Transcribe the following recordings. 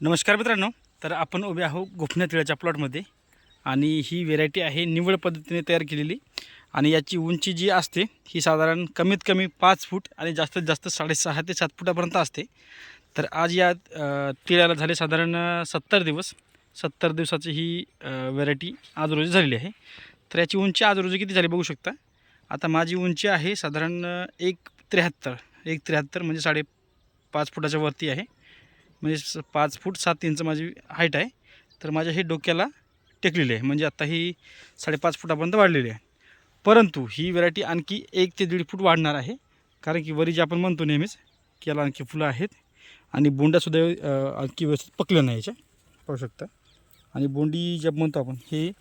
नमस्कार मित्रांनो तर आपण उभे आहो गोफण्या तिळाच्या प्लॉटमध्ये आणि ही व्हेरायटी आहे निवड पद्धतीने तयार केलेली. आणि याची उंची जी असते ही साधारण कमीत कमी पाच फूट आणि जास्तीत जास्त साडेसहा ते सात फुटापर्यंत असते. तर आज या तिळाला झाले साधारण सत्तर दिवस. सत्तर दिवसाची ही व्हेरायटी आज रोजी झालेली आहे. तर याची उंची आज रोजी किती झाली बघू शकता? आता माझी उंची आहे साधारण एक त्र्याहत्तर. एक त्र्याहत्तर म्हणजे साडे पाच फुटाच्या वरती आहे. म्हणजे स- पाच फूट सात इंच माझी हाईट आहे. तर माझ्या हे डोक्याला टेकलेली आहे. म्हणजे आत्ता ही साडेपाच फुटापर्यंत वाढलेली आहे. परंतु ही व्हरायटी आणखी एक ते दीड फूट वाढणार आहे. कारण की वरी जे आपण म्हणतो नेहमीच की याला आणखी फुलं आहेत. आणि बोंड्यासुद्धा आणखी व्यवस्थित पकल्या नाही याच्या. पाहू शकता. आणि बोंडी जे म्हणतो आपण हे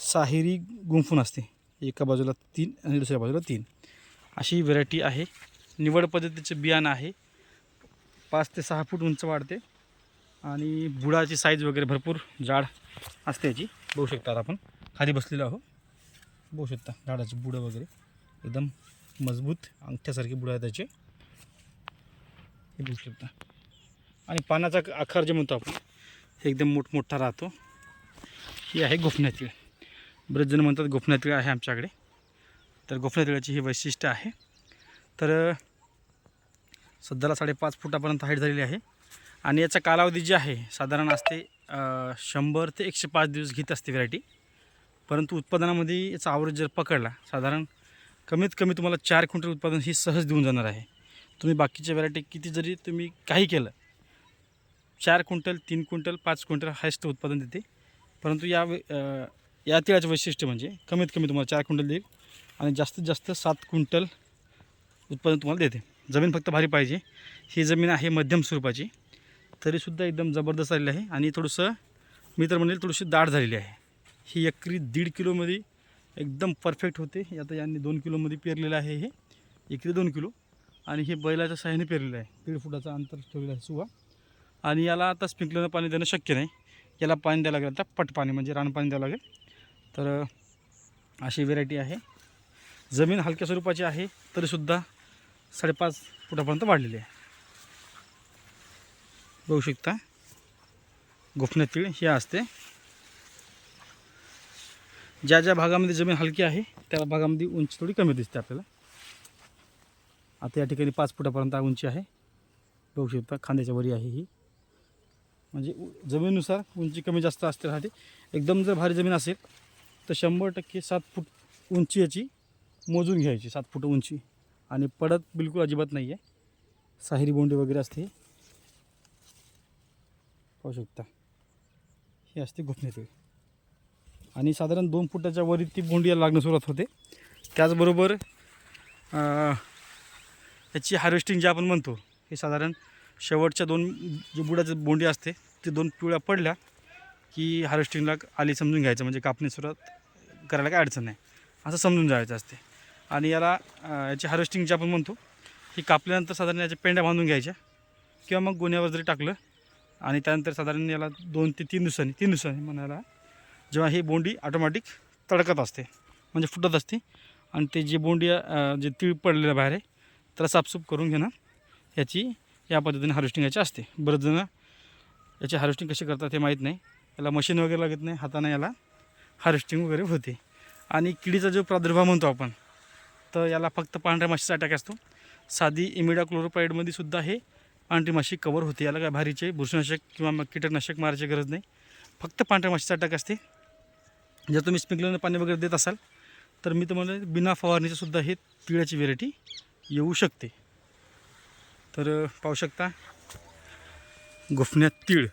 साहेरी गुंफून असते. एका बाजूला तीन आणि दुसऱ्या बाजूला तीन. अशी व्हरायटी आहे. निवड पद्धतीचं बियाणं आहे. पाच ते सहा फूट उंच वाढते. आणि बुडाची साईज वगैरे भरपूर जाड असते याची. बघू शकता आपण. खाली बसलेलो आहो बघू शकता झाडाची बुडं वगैरे. एकदम मजबूत अंगठ्यासारखी बुडं आहे त्याचे. हे बघू शकता. आणि पानाचा आकार जे म्हणतो आपण हे एकदम मोठमोठा राहतो. ही आहे गोफण्या तीळ. बरेच जण म्हणतात गोफण्यातील आहे आमच्याकडे. तर गोफण्या तिळाची ही वैशिष्ट्य आहे. तर सध्याला साडेपाच फुटापर्यंत हाईट झालेली आहे. आणि याचा कालावधी जे आहे साधारण असते शंभर ते एकशे पाच दिवस घेत असते व्हरायटी परंतु उत्पादनामध्ये याचा आवरेज जर पकडला साधारण कमीत कमी तुम्हाला चार क्विंटल उत्पादन ही सहज देऊन जाणार आहे. तुम्ही बाकीच्या व्हरायटी किती जरी तुम्ही काही केलं चार क्विंटल तीन क्विंटल पाच क्विंटल हायस्ट उत्पादन देते. परंतु या या तिळाचं वैशिष्ट्य म्हणजे कमीत कमी तुम्हाला चार क्विंटल देईल आणि जास्तीत जास्त सात क्विंटल उत्पादन तुम्हाला देते. जमीन फक्त भारी पाहिजे. ही जमीन आहे मध्यम स्वरूपाची. तरीसुद्धा एकदम जबरदस्त आलेली आहे आणि थोडंसं मी तर म्हणेल थोडीशी दाट झालेली आहे. ही एकरी दीड किलोमध्ये एकदम परफेक्ट होते. आता यांनी दोन किलोमध्ये पेरलेलं आहे हे. एकरी दोन किलो. आणि हे बैलाच्या सहाय्याने पेरलेलं आहे. दीड फुटाचं अंतर ठेवलेलं आहे सुवा. आणि याला आता स्प्रिंकलरनं पाणी देणं शक्य नाही. याला पाणी द्यावं लागेल आता पट पाणी म्हणजे रान पाणी द्यावं लागेल. तर अशी व्हेरायटी आहे. जमीन हलक्या स्वरूपाची आहे तरीसुद्धा साडेपाच फुटापर्यंत वाढलेली आहे. बघू शकता गोफण्या तीळ असते ज्या ज्या भागामध्ये जमीन हलकी आहे त्या भागामध्ये उंची थोडी कमी दिसते आपल्याला. आता या ठिकाणी पाच फुटापर्यंत उंची आहे. बघू शकता खांद्याच्या वरी आहे ही. म्हणजे उ- जमिनीनुसार उंची कमी जास्त असते राहते एकदम जर भारी जमीन असेल तर शंभर टक्के सात फूट उंची याची मोजून घ्यायची सात फूट उंची. आणि पडत बिलकुल अजिबात नाही आहे साहिरी बोंडी वगैरे असते. पाहू शकता. ही असते गोपनीय आणि साधारण दोन फुटाच्या वरी ती बोंडी लागणं सुरुवात होते. त्याचबरोबर याची हार्वेस्टिंग जे आपण म्हणतो हे साधारण शेवटच्या दोन जे बुडाचं बोंडी असते ते दोन पिवळ्या पडल्या की हार्वेस्टिंगला आली समजून घ्यायचं. म्हणजे कापणी सुरुवात करायला काय अडचण नाही. असं समजून जायचं असते. आणि याला याची हार्वेस्टिंग जे आपण म्हणतो ही कापल्यानंतर साधारण याच्या पेंड्या बांधून घ्यायच्या किंवा मग गोण्यावर जरी टाकलं आणि त्यानंतर साधारण याला दोन ते तीन दिवसांनी तीन दिवसांनी म्हणायला जेव्हा ही बोंडी ऑटोमॅटिक तडकत असते म्हणजे फुटत असते आणि ते जे बोंडी जे तीळ पडलेलं बाहेर आहे त्याला साफसूफ करून घेणं याची या पद्धतीने हार्वेस्टिंग याची असते. बरेच जणं याची हार्वेस्टिंग कशी करतात हे माहीत नाही. याला मशीन वगैरे लागत नाही हाताने याला हार्वेस्टिंग वगैरे होते. आणि किडीचा जो प्रादुर्भाव म्हणतो आपण तर याला फक्त पांढऱ्या माशीचा अटॅक असतो. साधी इमिडा क्लोरोपाईडमध्ये सुद्धा हे पांढरी माशी कवर होते. याला काय भारीचे बुरशीनाशक किंवा कीटकनाशक मारायची गरज नाही. फक्त पांढऱ्या माशीचा अटॅक असते. जर तुम्ही स्प्रिंकलरनं पाणी वगैरे देत असाल तर मी तुम्हाला बिना फवारणीचंसुद्धा हे तिळाची व्हेरायटी येऊ शकते. तर पाहू शकता गोफण्यात तीळ.